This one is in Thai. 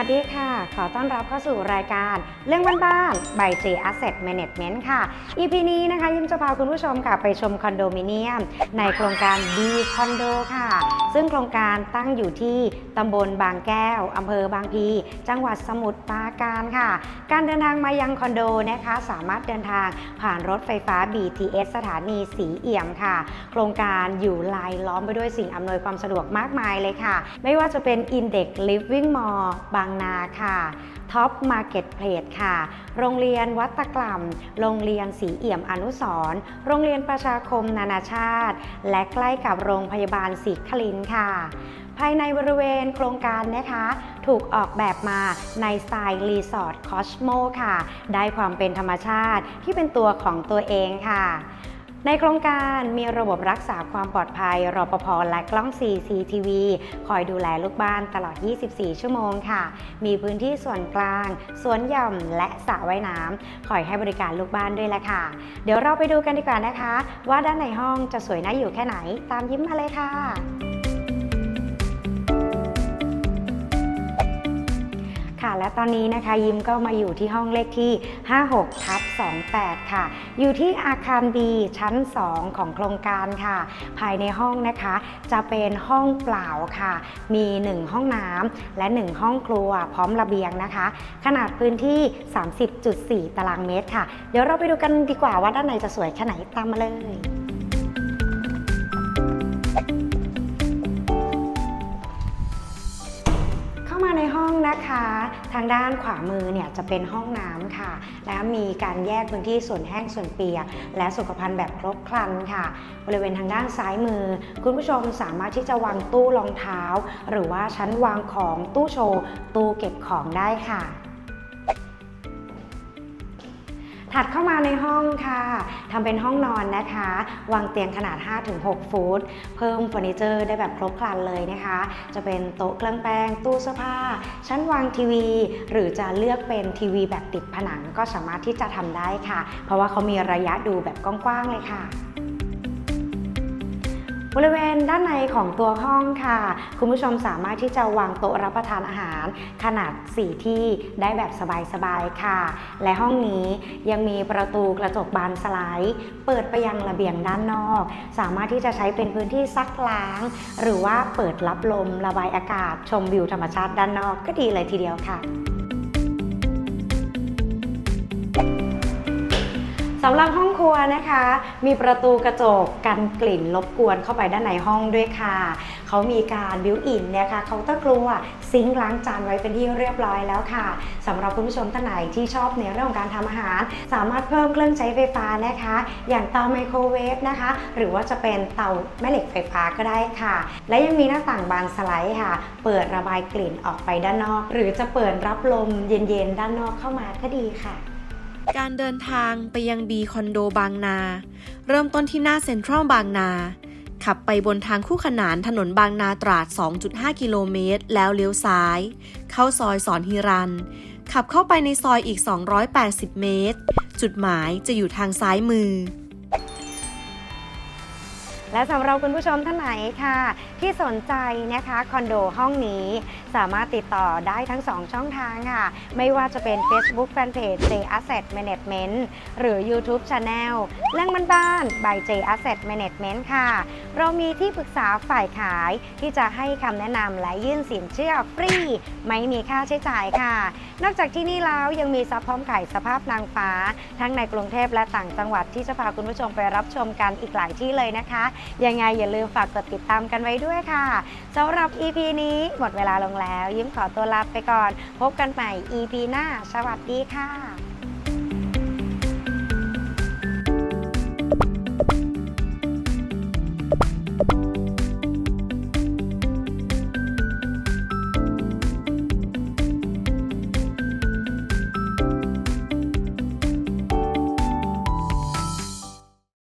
ัสดีค่ะ ขอต้อนรับเข้าสู่รายการเรื่องบ้านๆ by J Asset Management ค่ะ EP นี้นะคะยิมจะพาคุณผู้ชมค่ะไปชมคอนโดมิเนียม ในโครงการ B คอนโดค่ะ ซึ่งโครงการตั้งอยู่ที่ตำบลบางแก้วอำเภอบางพี จังหวัดสมุทรปราการค่ะ การเดินทางมายังคอนโดนะคะ สามารถเดินทางผ่านรถไฟฟ้า BTS สถานีสีเอี่ยมค่ะ โครงการอยู่ลายล้อมไปด้วยสิ่งอำนวยความสะดวกมากมายเลยค่ะ ไม่ว่าจะเป็น Index Living Mall บางนาค่ะท็อปมาร์เก็ตเพลสค่ะ โรงเรียนวัดตะกล่ำโรงเรียนสีเอี่ยมอนุสรณ์โรงเรียนประชาคมนานาชาติ และใกล้กับโรงพยาบาลศรีคลินค่ะ ภายในบริเวณโครงการนะคะ ถูกออกแบบมาในสไตล์รีสอร์ทคอสโมค่ะ ได้ความเป็นธรรมชาติที่เป็นตัวของตัวเองค่ะ ในโครงการมีระบบรักษาความปลอดภัย รปภ และกล้อง CCTV คอยดูแลลูกบ้านตลอด 24 ชั่วโมงค่ะ มีพื้นที่ส่วนกลาง สวนหย่อม และสระว่ายน้ำ คอยให้บริการลูกบ้านด้วยละค่ะ เดี๋ยวเราไปดูกันดีกว่านะคะ ว่าด้านในห้องจะสวยน่าอยู่แค่ไหน ตามยิ้มมาเลยค่ะ และตอนนี้นะคะยิ้มก็มาอยู่ที่ห้องเลขที่ 56ทับ28 ค่ะ อยู่ที่อาคาร B ชั้น 2 ของโครงการค่ะ ภายในห้องนะคะ จะเป็นห้องเปล่าค่ะ มี 1 ห้องน้ำและ 1 ห้องครัวพร้อมระเบียงนะคะ ขนาดพื้นที่ 30.4 ตารางเมตรค่ะ เดี๋ยวเราไปดูกันดีกว่าว่าด้านในจะสวยแค่ไหนตามมาเลย องนะคะ ทางด้านขวามือเนี่ยจะเป็นห้องน้ำค่ะ และมีการแยกพื้นที่ส่วนแห้งส่วนเปียก และสุขภัณฑ์แบบครบครันค่ะ บริเวณทางด้านซ้ายมือ คุณผู้ชมสามารถที่จะวางตู้รองเท้า หรือว่าชั้นวางของตู้โชว์ ตู้เก็บของได้ค่ะ ถัดเข้ามาในห้องค่ะทำเป็นห้องนอนนะคะ วางเตียงขนาด 5-6 ฟุต เพิ่มเฟอร์นิเจอร์ได้แบบครบครันเลยนะคะ จะเป็นโต๊ะเครื่องแป้ง ตู้เสื้อผ้า ชั้นวางทีวี หรือจะเลือกเป็นทีวีแบบติดผนังก็สามารถที่จะทำได้ค่ะ เพราะว่าเขามีระยะดูแบบกว้างๆเลยค่ะ บริเวณด้านในของตัวห้องค่ะ คุณผู้ชมสามารถที่จะวางโต๊ะรับประทานอาหาร ขนาด 4 ที่ได้แบบสบายๆค่ะ และห้องนี้ยังมีประตูกระจกบานสไลด์ เปิดไปยังระเบียงด้านนอก สามารถที่จะใช้เป็นพื้นที่ซักล้าง หรือว่าเปิดรับลมระบายอากาศ ชมวิวธรรมชาติด้านนอกก็ดีเลยทีเดียวค่ะ สำหรับห้องครัวนะคะ มีประตูกระจกกันกลิ่นรบกวนเข้าไปด้านในห้องด้วยค่ะ เขามีการบิวอินนะคะเคาน์เตอร์ครัวซิงค์ล้างจานไว้เป็นที่เรียบร้อยแล้วค่ะสำหรับคุณผู้ชมท่านไหนที่ชอบในเรื่องของการทำอาหาร สามารถเพิ่มเครื่องใช้ไฟฟ้านะคะ อย่างเตาไมโครเวฟนะคะ หรือว่าจะเป็นเตาแม่เหล็กไฟฟ้าก็ได้ค่ะ และยังมีหน้าต่างบานสไลด์ค่ะ เปิดระบายกลิ่นออกไปด้านนอก หรือจะเปิดรับลมเย็นๆด้านนอกเข้ามาก็ดีค่ะ การเดินทางไปยังบีคอนโดบางนา เริ่มต้นที่หน้าเซ็นทรัลบางนา ขับไปบนทางคู่ขนานถนนบางนาตราด 2.5 กิโลเมตร แล้วเลี้ยวซ้าย เข้าซอยสอนฮิรัน ขับเข้าไปในซอยอีก 280 เมตร จุดหมายจะอยู่ทางซ้ายมือ และสำหรับคุณผู้ชมท่านไหนค่ะ ที่สนใจนะคะคอนโดห้องนี้สามารถติดต่อได้ทั้ง 2 ช่องทางค่ะ ไม่ว่าจะเป็น Facebook Fanpage J Asset Management หรือ YouTube Channel เรื่องบ้านๆ by J Asset Management ค่ะ เรามีที่ปรึกษาฝ่ายขายที่จะให้คำแนะนำและยื่นสินเชื่อฟรี ไม่มีค่าใช้จ่ายค่ะ นอกจากที่นี่แล้วยังมีซับพร้อมขายสภาพนางฟ้า ทั้งในกรุงเทพและต่างจังหวัดที่จะพาคุณผู้ชมไปรับชมกันอีกหลายที่เลยนะคะ ยังไงอย่าลืมฝากกดติดตามกันไว้ด้วยค่ะสำหรับ EP นี้หมดเวลาลงแล้ว ยิ้มขอตัวลาไปก่อน พบกันใหม่ EP หน้า สวัสดีค่ะ